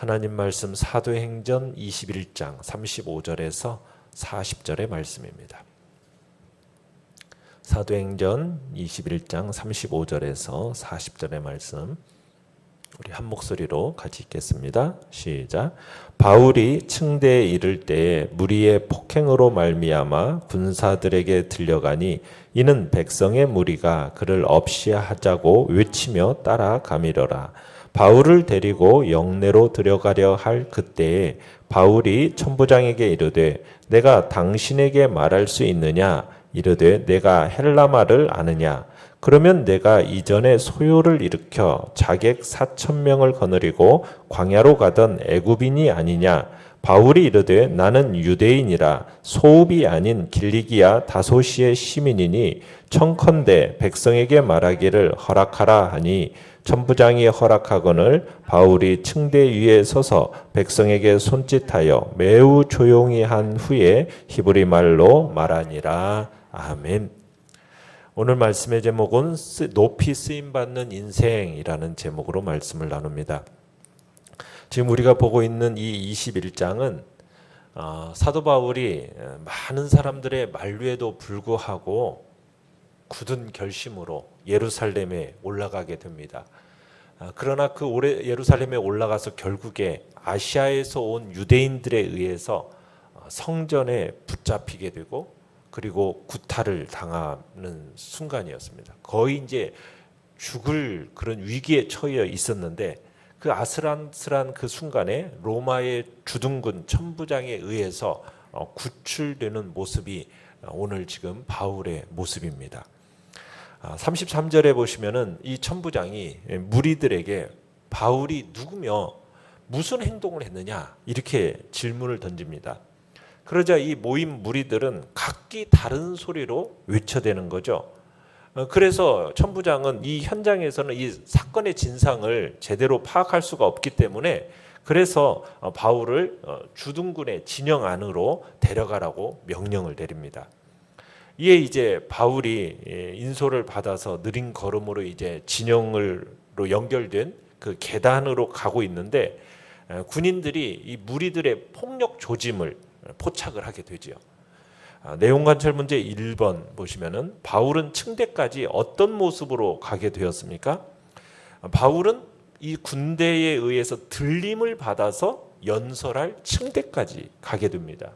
하나님 말씀 사도행전 21장 35절에서 40절의 말씀입니다. 사도행전 21장 35절에서 40절의 말씀 우리 한 목소리로 같이 읽겠습니다. 시작. 바울이 층대에 이를 때에 무리의 폭행으로 말미암아 군사들에게 들려가니 이는 백성의 무리가 그를 없이 하자고 외치며 따라가미러라. 바울을 데리고 영내로 들어가려 할 그때에 바울이 천부장에게 이르되 내가 당신에게 말할 수 있느냐? 이르되 내가 헬라말을 아느냐? 그러면 내가 이전에 소요를 일으켜 자객 사천 명을 거느리고 광야로 가던 애굽인이 아니냐? 바울이 이르되 나는 유대인이라 소읍이 아닌 길리기야 다소시의 시민이니 청컨대 백성에게 말하기를 허락하라 하니 천부장이 허락하거늘 바울이 층대 위에 서서 백성에게 손짓하여 매우 조용히 한 후에 히브리 말로 말하니라 아멘. 오늘 말씀의 제목은 높이 쓰임 받는 인생이라는 제목으로 말씀을 나눕니다. 지금 우리가 보고 있는 이 21장은 어, 사도 바울이 많은 사람들의 만류에도 불구하고 굳은 결심으로 예루살렘에 올라가게 됩니다. 아, 그러나 그 올해 예루살렘에 올라가서 결국에 아시아에서 온 유대인들에 의해서 어, 성전에 붙잡히게 되고 그리고 구타를 당하는 순간이었습니다. 거의 이제 죽을 그런 위기에 처해 있었는데 그 아슬아슬한 그 순간에 로마의 주둔군 천부장에 의해서 어, 구출되는 모습이 오늘 지금 바울의 모습입니다. 33절에 아, 보시면은 이 천부장이 무리들에게 바울이 누구며 무슨 행동을 했느냐 이렇게 질문을 던집니다. 그러자 이 모임 무리들은 각기 다른 소리로 외쳐대는 거죠. 어, 그래서 천부장은 이 현장에서는 이 사건의 진상을 제대로 파악할 수가 없기 때문에 그래서 어, 바울을 어, 주둔군의 진영 안으로 데려가라고 명령을 내립니다. 이에 이제 바울이 예, 인솔을 받아서 느린 걸음으로 이제 진영으로 연결된 그 계단으로 가고 있는데 군인들이 이 무리들의 폭력 조짐을 포착을 하게 되지요. 아, 내용 관찰 문제 1번 보시면은 바울은 층대까지 어떤 모습으로 가게 되었습니까? 아, 바울은 이 군대에 의해서 들림을 받아서 연설할 층대까지 가게 됩니다.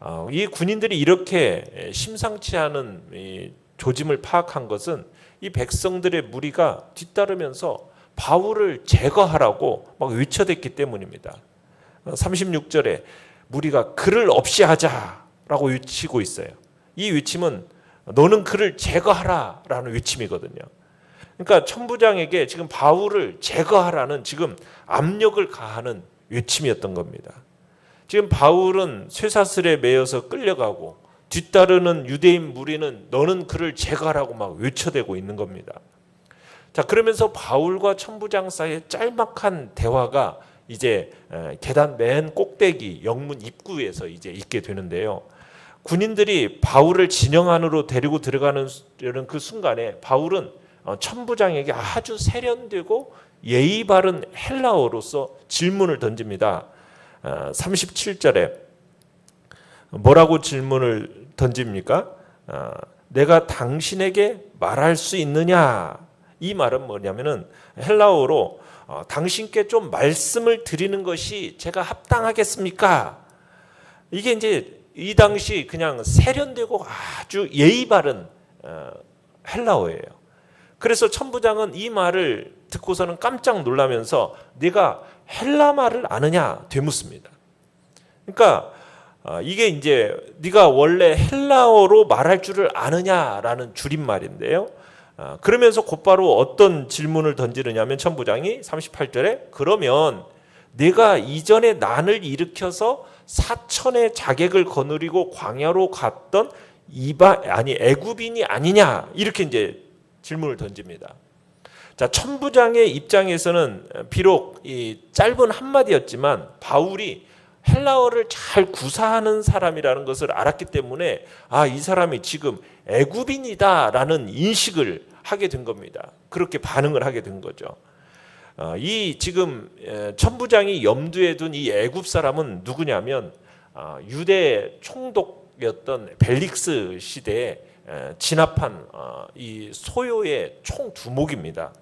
아, 이 군인들이 이렇게 심상치 않은 조짐을 파악한 것은 이 백성들의 무리가 뒤따르면서 바울을 제거하라고 막 외쳐댔기 때문입니다. 36절에 무리가 그를 없이 하자라고 외치고 있어요. 이 외침은 너는 그를 제거하라라는 외침이거든요. 그러니까 천부장에게 지금 바울을 제거하라는 지금 압력을 가하는 외침이었던 겁니다. 지금 바울은 쇠사슬에 매여서 끌려가고 뒤따르는 유대인 무리는 너는 그를 제거하라고 막 외쳐대고 있는 겁니다. 자, 그러면서 바울과 천부장 사이의 짤막한 대화가 이제 계단 맨 꼭대기 영문 입구에서 이제 있게 되는데요. 군인들이 바울을 진영 안으로 데리고 들어가는 그 순간에 바울은 어, 천부장에게 아주 세련되고 예의 바른 헬라어로서 질문을 던집니다. 37절에 어, 뭐라고 질문을 던집니까? 어, 내가 당신에게 말할 수 있느냐? 이 말은 뭐냐면은 헬라어로 어, 당신께 좀 말씀을 드리는 것이 제가 합당하겠습니까? 이게 이제 이 당시 그냥 세련되고 아주 예의 바른 어, 헬라어예요. 그래서 천부장은 이 말을 듣고서는 깜짝 놀라면서 네가 헬라 말을 아느냐 되묻습니다. 그러니까 어, 이게 이제 네가 원래 헬라어로 말할 줄을 아느냐라는 줄임말인데요. 아, 그러면서 곧바로 어떤 질문을 던지느냐면 천부장이 38절에 그러면 내가 이전에 난을 일으켜서 사천의 자객을 거느리고 광야로 갔던 이바 아니 애굽인이 아니냐 이렇게 이제 질문을 던집니다. 자 천부장의 입장에서는 비록 이 짧은 한 마디였지만 바울이 헬라어를 잘 구사하는 사람이라는 것을 알았기 때문에 아 이 사람이 지금 애굽인이다라는 인식을 하게 된 겁니다. 그렇게 반응을 하게 된 거죠. 어, 이 지금 에, 천부장이 염두에 둔 이 애굽 사람은 누구냐면 아, 유대 총독이었던 벨릭스 시대에 에, 진압한 어, 이 소요의 총 두목입니다.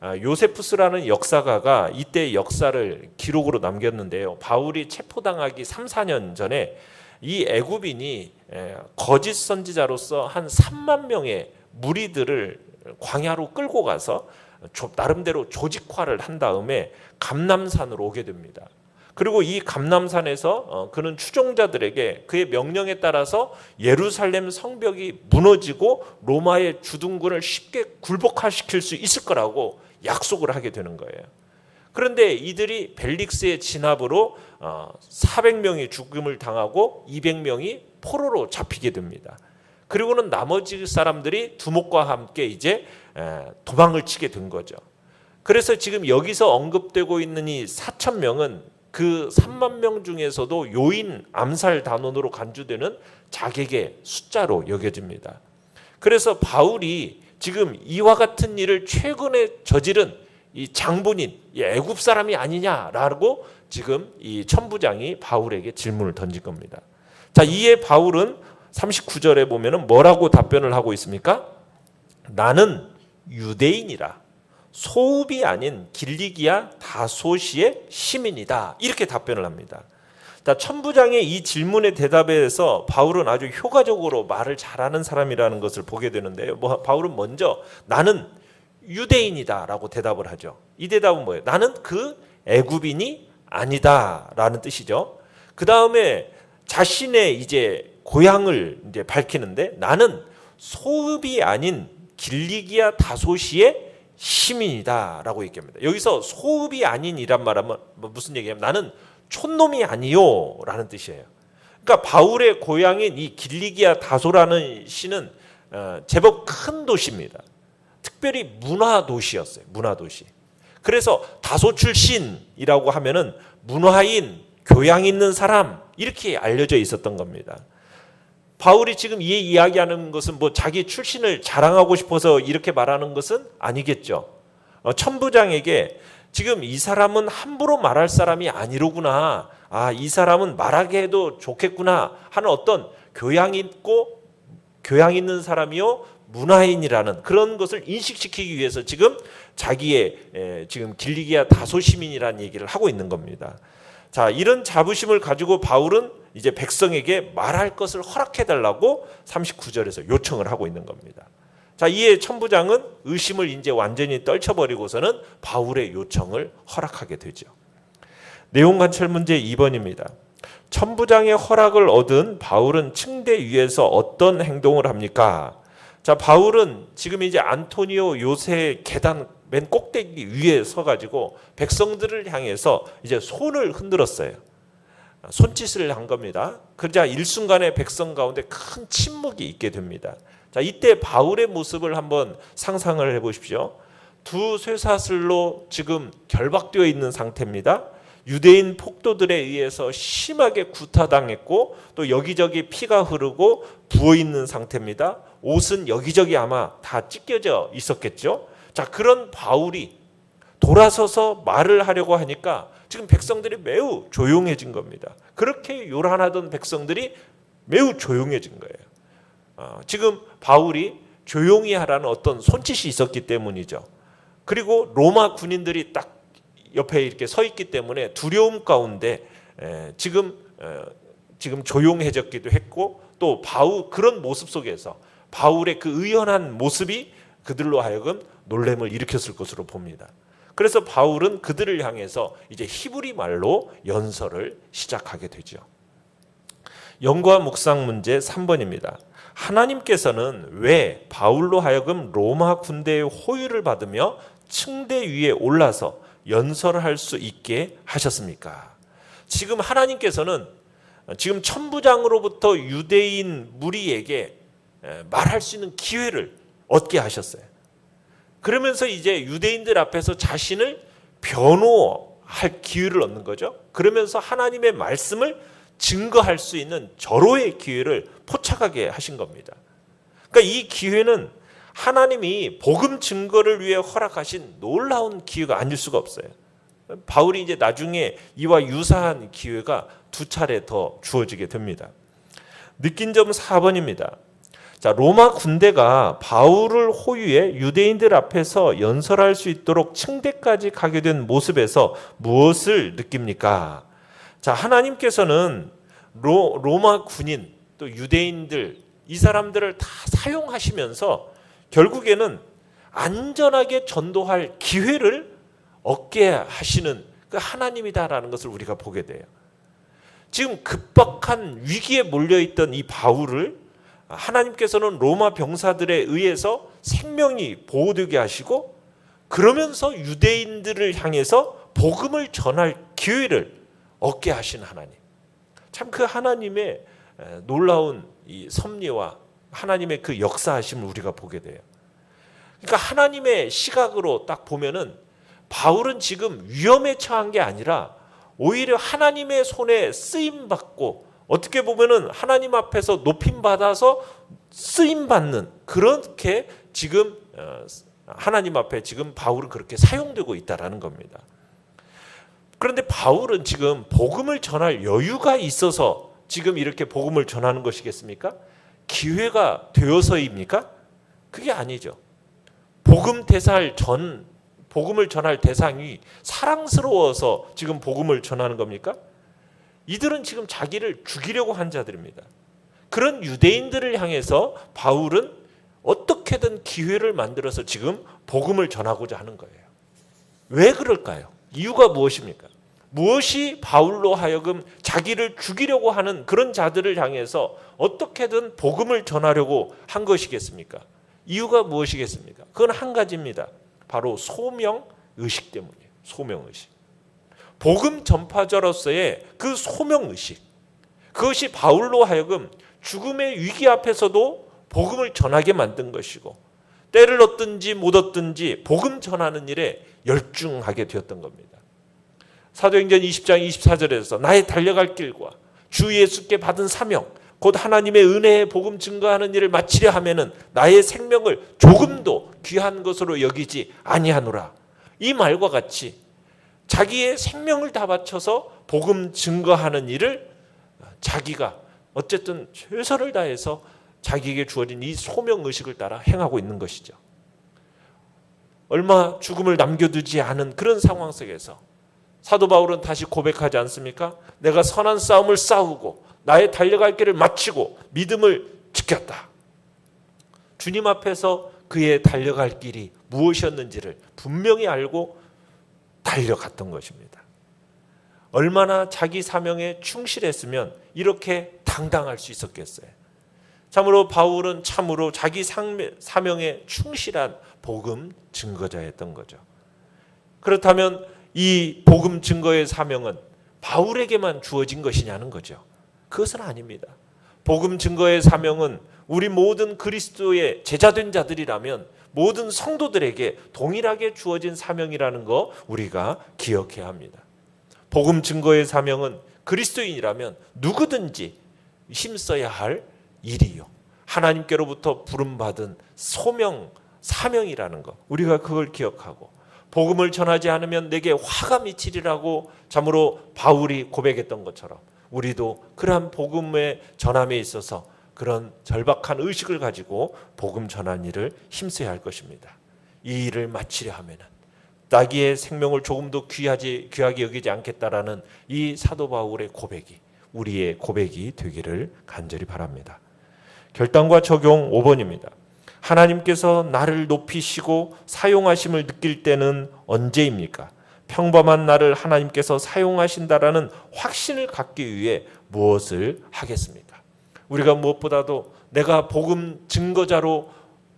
아, 요세푸스라는 역사가가 이때 역사를 기록으로 남겼는데요. 바울이 체포당하기 3, 4년 전에 이 애굽인이 에, 거짓 선지자로서 한 3만 명의 무리들을 광야로 끌고 가서 조- 나름대로 조직화를 한 다음에 감남산으로 오게 됩니다. 그리고 이 감남산에서 어, 그는 추종자들에게 그의 명령에 따라서 예루살렘 성벽이 무너지고 로마의 주둔군을 쉽게 굴복화시킬 수 있을 거라고 약속을 하게 되는 거예요. 그런데 이들이 벨릭스의 진압으로 400명이 죽음을 당하고 200명이 포로로 잡히게 됩니다. 그리고는 나머지 사람들이 두목과 함께 이제 에, 도망을 치게 된 거죠. 그래서 지금 여기서 언급되고 있는 이 4천 명은 그 3만 명 중에서도 요인 암살 단원으로 간주되는 자객의 숫자로 여겨집니다. 그래서 바울이 지금 이와 같은 일을 최근에 저지른 이 장본인, 이 애굽 사람이 아니냐라고 지금 이 천부장이 바울에게 질문을 던진 겁니다. 자, 이에 바울은 39절에 보면은 뭐라고 답변을 하고 있습니까? 나는 유대인이라 소읍이 아닌 길리기아 다소시의 시민이다. 이렇게 답변을 합니다. 자, 천부장의 이 질문에 대답해서 바울은 아주 효과적으로 말을 잘하는 사람이라는 것을 보게 되는데요. 뭐, 바울은 먼저 나는 유대인이다라고 대답을 하죠. 이 대답은 뭐예요? 나는 그 애굽인이 아니다라는 뜻이죠. 그 다음에 자신의 이제 고향을 이제 밝히는데 나는 소읍이 아닌 길리기아 다소시의 시민이다라고 얘기합니다. 여기서 소읍이 아닌이란 말하면 뭐 무슨 얘기냐면 나는 촌놈이 아니요라는 뜻이에요. 그러니까 바울의 고향인 이 길리기아 다소라는 시는 어, 제법 큰 도시입니다. 특별히 문화 도시였어요. 문화 도시. 그래서 다소 출신이라고 하면은 문화인, 교양 있는 사람 이렇게 알려져 있었던 겁니다. 바울이 지금 이 이야기하는 것은 뭐 자기 출신을 자랑하고 싶어서 이렇게 말하는 것은 아니겠죠. 어, 천부장에게 지금 이 사람은 함부로 말할 사람이 아니로구나. 아, 이 사람은 말하게 해도 좋겠구나 하는 어떤 교양 있고 교양 있는 사람이요 문화인이라는 그런 것을 인식시키기 위해서 지금 자기의 에, 지금 길리기아 다소 시민이라는 얘기를 하고 있는 겁니다. 자, 이런 자부심을 가지고 바울은 이제 백성에게 말할 것을 허락해 달라고 39절에서 요청을 하고 있는 겁니다. 자, 이에 천부장은 의심을 이제 완전히 떨쳐버리고서는 바울의 요청을 허락하게 되죠. 내용 관찰 문제 2번입니다. 천부장의 허락을 얻은 바울은 층대 위에서 어떤 행동을 합니까? 자, 바울은 지금 이제 안토니오 요새 계단 맨 꼭대기 위에 서가지고 백성들을 향해서 이제 손을 흔들었어요. 손짓을 한 겁니다. 그러자 일순간에 백성 가운데 큰 침묵이 있게 됩니다. 자, 이때 바울의 모습을 한번 상상을 해 보십시오. 두 쇠사슬로 지금 결박되어 있는 상태입니다. 유대인 폭도들에 의해서 심하게 구타당했고 또 여기저기 피가 흐르고 부어 있는 상태입니다. 옷은 여기저기 아마 다 찢겨져 있었겠죠. 자, 그런 바울이 돌아서서 말을 하려고 하니까 지금 백성들이 매우 조용해진 겁니다. 그렇게 요란하던 백성들이 매우 조용해진 거예요. 어, 지금 바울이 조용히 하라는 어떤 손짓이 있었기 때문이죠. 그리고 로마 군인들이 딱 옆에 이렇게 서 있기 때문에 두려움 가운데 에, 지금 에, 지금 조용해졌기도 했고 또 바울 그런 모습 속에서 바울의 그 의연한 모습이 그들로 하여금 놀램을 일으켰을 것으로 봅니다. 그래서 바울은 그들을 향해서 이제 히브리 말로 연설을 시작하게 되죠. 연과 묵상 문제 3번입니다. 하나님께서는 왜 바울로 하여금 로마 군대의 호의를 받으며 층대 위에 올라서 연설할 수 있게 하셨습니까? 지금 하나님께서는 지금 천부장으로부터 유대인 무리에게 말할 수 있는 기회를 얻게 하셨어요. 그러면서 이제 유대인들 앞에서 자신을 변호할 기회를 얻는 거죠. 그러면서 하나님의 말씀을 증거할 수 있는 절호의 기회를 포착하게 하신 겁니다. 그러니까 이 기회는 하나님이 복음 증거를 위해 허락하신 놀라운 기회가 아닐 수가 없어요. 바울이 이제 나중에 이와 유사한 기회가 두 차례 더 주어지게 됩니다. 느낀 점 4번입니다. 자, 로마 군대가 바울을 호위해 유대인들 앞에서 연설할 수 있도록 층대까지 가게 된 모습에서 무엇을 느낍니까? 자, 하나님께서는 로, 로마 군인 또 유대인들 이 사람들을 다 사용하시면서 결국에는 안전하게 전도할 기회를 얻게 하시는 그 하나님이다라는 것을 우리가 보게 돼요. 지금 급박한 위기에 몰려 있던 이 바울을 하나님께서는 로마 병사들에 의해서 생명이 보호되게 하시고 그러면서 유대인들을 향해서 복음을 전할 기회를 얻게 하신 하나님. 참 그 하나님의 놀라운 이 섭리와 하나님의 그 역사하심을 우리가 보게 돼요. 그러니까 하나님의 시각으로 딱 보면은 바울은 지금 위험에 처한 게 아니라 오히려 하나님의 손에 쓰임 받고 어떻게 보면은 하나님 앞에서 높임 받아서 쓰임 받는 그렇게 지금 어, 하나님 앞에 지금 바울은 그렇게 사용되고 있다라는 겁니다. 그런데 바울은 지금 복음을 전할 여유가 있어서 지금 이렇게 복음을 전하는 것이겠습니까? 기회가 되어서입니까? 그게 아니죠. 복음 대살 전 복음을 전할 대상이 사랑스러워서 지금 복음을 전하는 겁니까? 이들은 지금 자기를 죽이려고 한 자들입니다. 그런 유대인들을 향해서 바울은 어떻게든 기회를 만들어서 지금 복음을 전하고자 하는 거예요. 왜 그럴까요? 이유가 무엇입니까? 무엇이 바울로 하여금 자기를 죽이려고 하는 그런 자들을 향해서 어떻게든 복음을 전하려고 한 것이겠습니까? 이유가 무엇이겠습니까? 그건 한 가지입니다. 바로 소명 의식 때문이에요. 소명 의식. 복음 전파자로서의 그 소명 의식. 그것이 바울로 하여금 죽음의 위기 앞에서도 복음을 전하게 만든 것이고 때를 얻든지 못 얻든지 복음 전하는 일에 열중하게 되었던 겁니다. 사도행전 20장 24절에서 나의 달려갈 길과 주 예수께 받은 사명 곧 하나님의 은혜의 복음 증거하는 일을 마치려 하면은 나의 생명을 조금도 귀한 것으로 여기지 아니하노라. 이 말과 같이 자기의 생명을 다 바쳐서 복음 증거하는 일을 자기가 어쨌든 최선을 다해서 자기에게 주어진 이 소명 의식을 따라 행하고 있는 것이죠. 얼마 죽음을 남겨두지 않은 그런 상황 속에서 사도 바울은 다시 고백하지 않습니까? 내가 선한 싸움을 싸우고 나의 달려갈 길을 마치고 믿음을 지켰다. 주님 앞에서 그의 달려갈 길이 무엇이었는지를 분명히 알고 달려갔던 것입니다. 얼마나 자기 사명에 충실했으면 이렇게 당당할 수 있었겠어요. 참으로 바울은 참으로 자기 사명에 충실한 복음 증거자였던 거죠. 그렇다면 이 복음 증거의 사명은 바울에게만 주어진 것이냐는 거죠. 그것은 아닙니다. 복음 증거의 사명은 우리 모든 그리스도의 제자된 자들이라면 모든 성도들에게 동일하게 주어진 사명이라는 거 우리가 기억해야 합니다. 복음 증거의 사명은 그리스도인이라면 누구든지 힘써야 할 일이요. 하나님께로부터 부름받은 소명, 사명이라는 것. 우리가 그걸 기억하고 복음을 전하지 않으면 내게 화가 미치리라고 참으로 바울이 고백했던 것처럼 우리도 그러한 복음의 전함에 있어서 그런 절박한 의식을 가지고 복음 전한 일을 힘써야 할 것입니다. 이 일을 마치려 하면은 나기의 생명을 조금도 귀하지 귀하게 여기지 않겠다라는 이 사도 바울의 고백이 우리의 고백이 되기를 간절히 바랍니다. 결단과 적용 5번입니다. 하나님께서 나를 높이시고 사용하심을 느낄 때는 언제입니까? 평범한 나를 하나님께서 사용하신다라는 확신을 갖기 위해 무엇을 하겠습니까? 우리가 무엇보다도 내가 복음 증거자로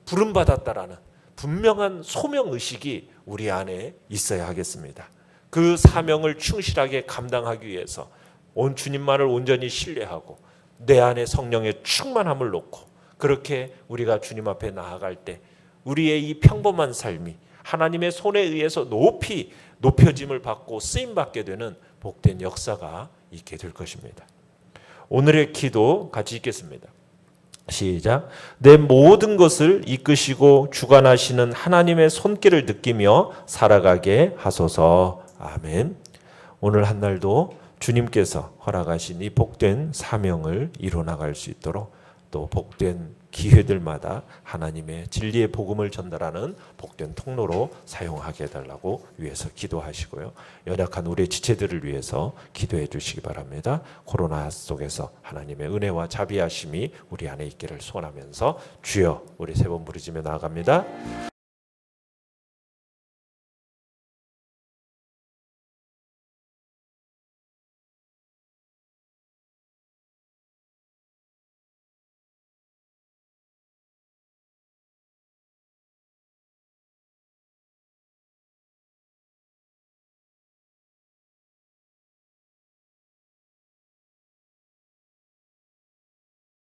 부름받았다라는 분명한 소명 의식이 우리 안에 있어야 하겠습니다. 그 사명을 충실하게 감당하기 위해서 온 주님만을 온전히 신뢰하고 내 안에 성령의 충만함을 놓고 그렇게 우리가 주님 앞에 나아갈 때 우리의 이 평범한 삶이 하나님의 손에 의해서 높이 높여짐을 받고 쓰임 받게 되는 복된 역사가 있게 될 것입니다. 오늘의 기도 같이 읽겠습니다. 시작. 내 모든 것을 이끄시고 주관하시는 하나님의 손길을 느끼며 살아가게 하소서. 아멘. 오늘 한 날도 주님께서 허락하신 이 복된 사명을 이뤄 나갈 수 있도록 또 복된 기회들마다 하나님의 진리의 복음을 전달하는 복된 통로로 사용하게 해달라고 위해서 기도하시고요. 연약한 우리 지체들을 위해서 기도해 주시기 바랍니다. 코로나 속에서 하나님의 은혜와 자비하심이 우리 안에 있기를 소원하면서 주여 우리 세 번 부르짖며 나아갑니다.